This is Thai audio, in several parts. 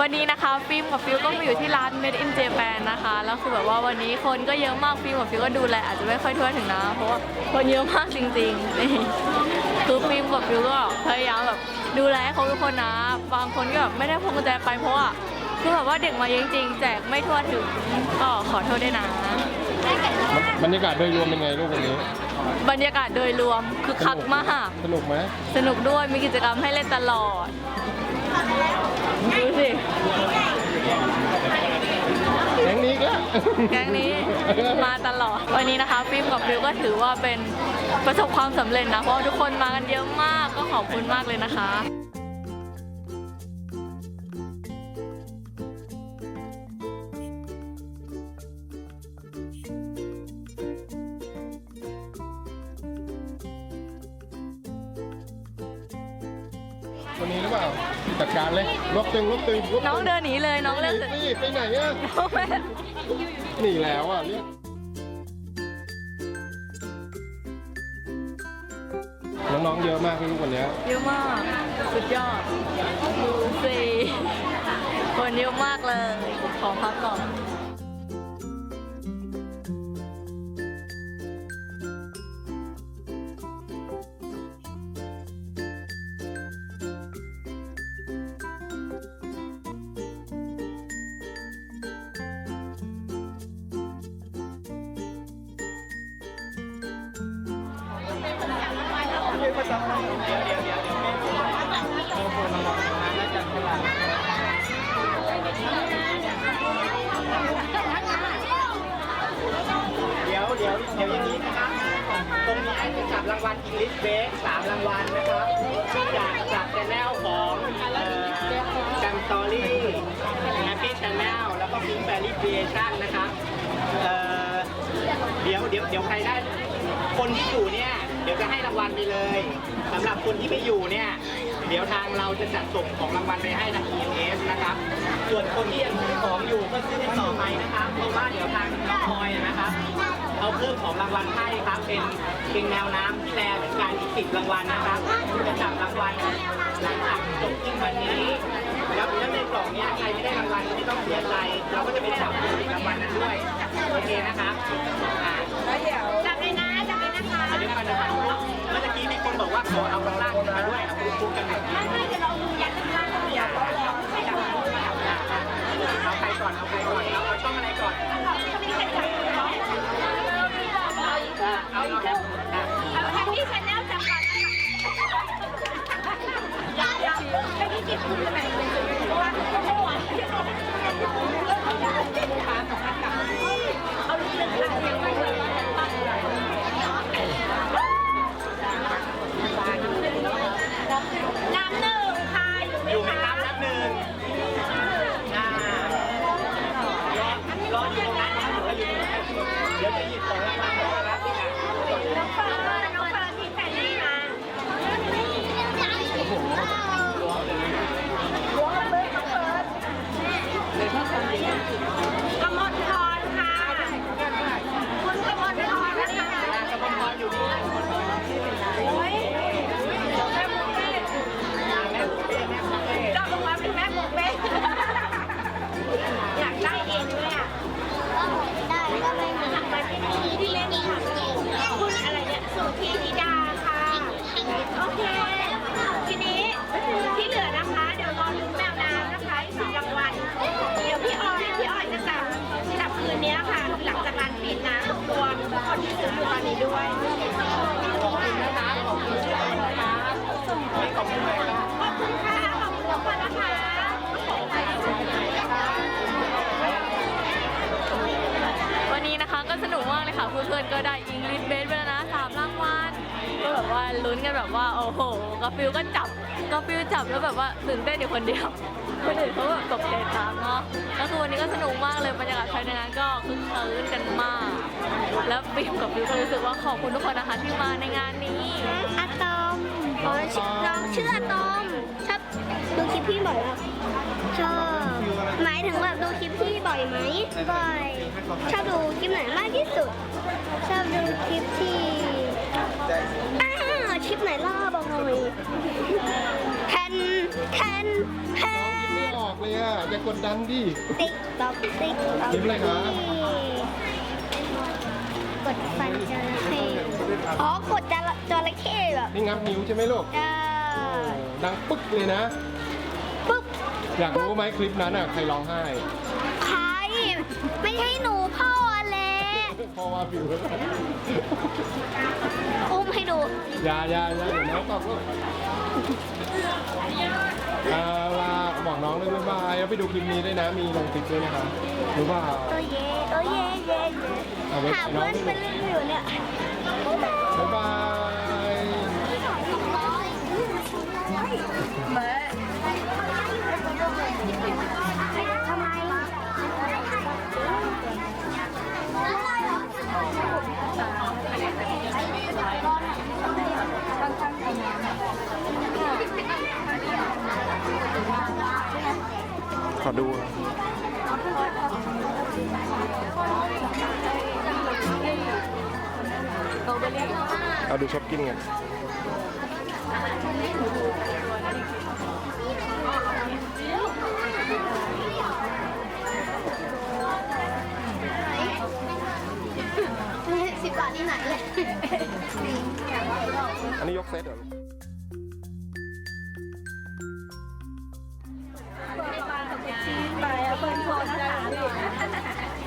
วันนี้นะคะฟิล์มกับฟิวก็มาอยู่ที่ร้าน Made in Japan นะคะแล้วคือแบบว่าวันนี้คนก็เยอะมากฟิล์มกับฟิวก็ดูแลอาจจะไม่ค่อยทั่วถึงนะ เพราะว่าคนเยอะมากจริงๆนี่คือฟิล์มกับฟิวก็พยายามแบบดูแลให้เขาทุกคนนะบางคนก็แบบไม่ได้พวงกุญแจไปเพราะว่าคือแบบว่าเด็กมาเยอะจริงๆแจกไม่ทั่วถึงก็ขอโทษด้วยนะ บรรยากาศโดยรวมเป็นไงลูกวันนี้ บรรยากาศโดยรวมคือคักมากสนุกไหมสนุกด้วยมีกิจกรรมให้เล่นตลอด ดูสิ แก๊งนี้ก็ แก๊งนี้มาตลอด วันนี้นะคะฟิล์มกับฟิวก็ถือว่าเป็นประสบความสำเร็จนะ เพราะว่าทุกคนมากันเยอะมากก็ขอบคุณมากเลยนะคะวันนี้หรือเปล่า จัดการเลยรวบตึงรวบตึงรวบตึน้องเดินหนีเลยน้องเลิกไปไปไหนอะน้องไม่หนีแล้วอะเรียกน้องๆเยอะมากเลยลูกวันเนี้ยเยอะมาก สุดยอดดูสิคนเยอะมากเลยขอพักก่อน เดี๋ยวเดี๋ยวเดี๋ยวอย่างนี้นะครับ ตรงนี้จะจับรางวัลอิงลิสเบสสามรางวัลนะครับจากจากชแนลของจังสตอรี่แฮปปี้ชแนลแล้วก็พิงแฟรี่ครีเอชั่นนะครับเดี๋ยวเดี๋ยวเดี๋ยวใครได้ คนที่อยู่เนี่ย เดี๋ยวจะให้รางวัลไปเลยสำหรับคนที่ไม่อยู่เนี่ย เดี๋ยวทางเราจะจัดส่งของรางวัลไปให้ทาง EMS นะครับ ส่วนคนที่ยังซื้อของอยู่ก็ซื้อได้ต่อไปนะครับเพราะว่าเดี๋ยวทางน้องพลอยนะครับเอาเพิ่มของรางวัลให้ครับเป็นเป็นแนวน้ำที่แลเหมือนกันอีกสิบรางวัลนะครับจะจับรางวัลหลังจากจบที่วันนี้แล้วแล้วในกล่องเนี้ยใครไม่ได้รางวัลก็ไม่ต้องเสียใจ เราก็จะไปจับอีกรางวัลนั้นด้วยโอเคนะครับอ่าจับเลย เอาข้างล่างมาด้วยเอาปุ๊บๆกันแบบนี้ไม่เดี๋ยวเราดูยันข้างล่างเดี๋ยวเราลองไปดับอ่าอ่าเอาใครก่อนเอาใครก่อนเอาเอาช่องอะไรก่อน ด้วย ลุ้นกันแบบว่าโอ้โหกาฟิลก็จับกาฟิลจับแล้วแบบว่าตื่นเต้นอยู่คนเดียวคนอื่นเขาแบบตกใจตามเนาะแล้วคือวันนี้ก็สนุกมากเลยบรรยากาศภายในงานก็คึกคืนกันมาก แล้วบิมกับฟิวก็รู้สึกว่าขอบคุณทุกคนนะคะที่มาในงานนี้อะตอมอ๋อชื่อน้องชื่ออะตอมชอบดูคลิปพี่บ่อยมากชอบหมายถึงแบบดูคลิปพี่บ่อยไหมบ่อยชอบดูคลิปไหนมากที่สุด ชอบดูคลิปที่ น่อยแทนแทนแทไม่นออกเลยอะอยอย่ากดดันดิ ติ๊กต๊อกติ๊กต๊อกคลิปอะไรคะ กดฟันจระเข้อ๋อกดจระจระเข้เหรอนี่งับนิ้วใช่ไหมลูกจ้าดังปึ๊กเลยนะ ปุ๊บอยากรู้ไหมคลิปนั้นอะใครร้องไห้ใครไม่ใช่หนูพ่อแหละเพราะว่าฟิวอุ้มให้ดูอย่าอย่าอย่าเดี๋ยวน้องตอบลูก เอาล่ะบอกน้องเลยบ๊ายบายแล้วไปดูคลิปนี้ด้วยนะ มีลงคลิปด้วยนะคะรู้เปล่า โอ้เย่โอ้เย่เย่เย่เอาไว้ หาน้อเพื่องนไปเล่นอยู่เนี่ย บ๊ายบายท ขอดูเอาดูช็อปกินไงสิบบาทที่ไหนเลย อันนี้ยกเซตเหรอ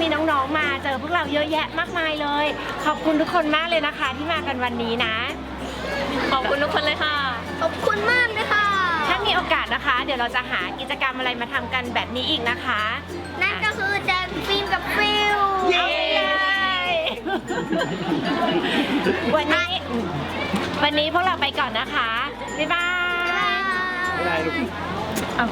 นี้นะคะมีน้องๆ มาเจอพวกเราเยอะแยะมากมายเลย ขอบคุณทุกคนมากเลยนะคะ ที่มากันวันนี้นะ ขอบคุณทุกคนเลยค่ะ ขอบคุณมากเลยค่ะ ถ้ามีโอกาสนะคะ เดี๋ยวเราจะหากิจกรรมอะไรมาทำกันแบบนี้อีกนะคะ นั่นก็คือแจกฟิล์มกับฟิลเย้วันนี้ วันนี้พวกเราไปก่อนนะคะ บ๊ายบาย ไม่ได้ลูก เอา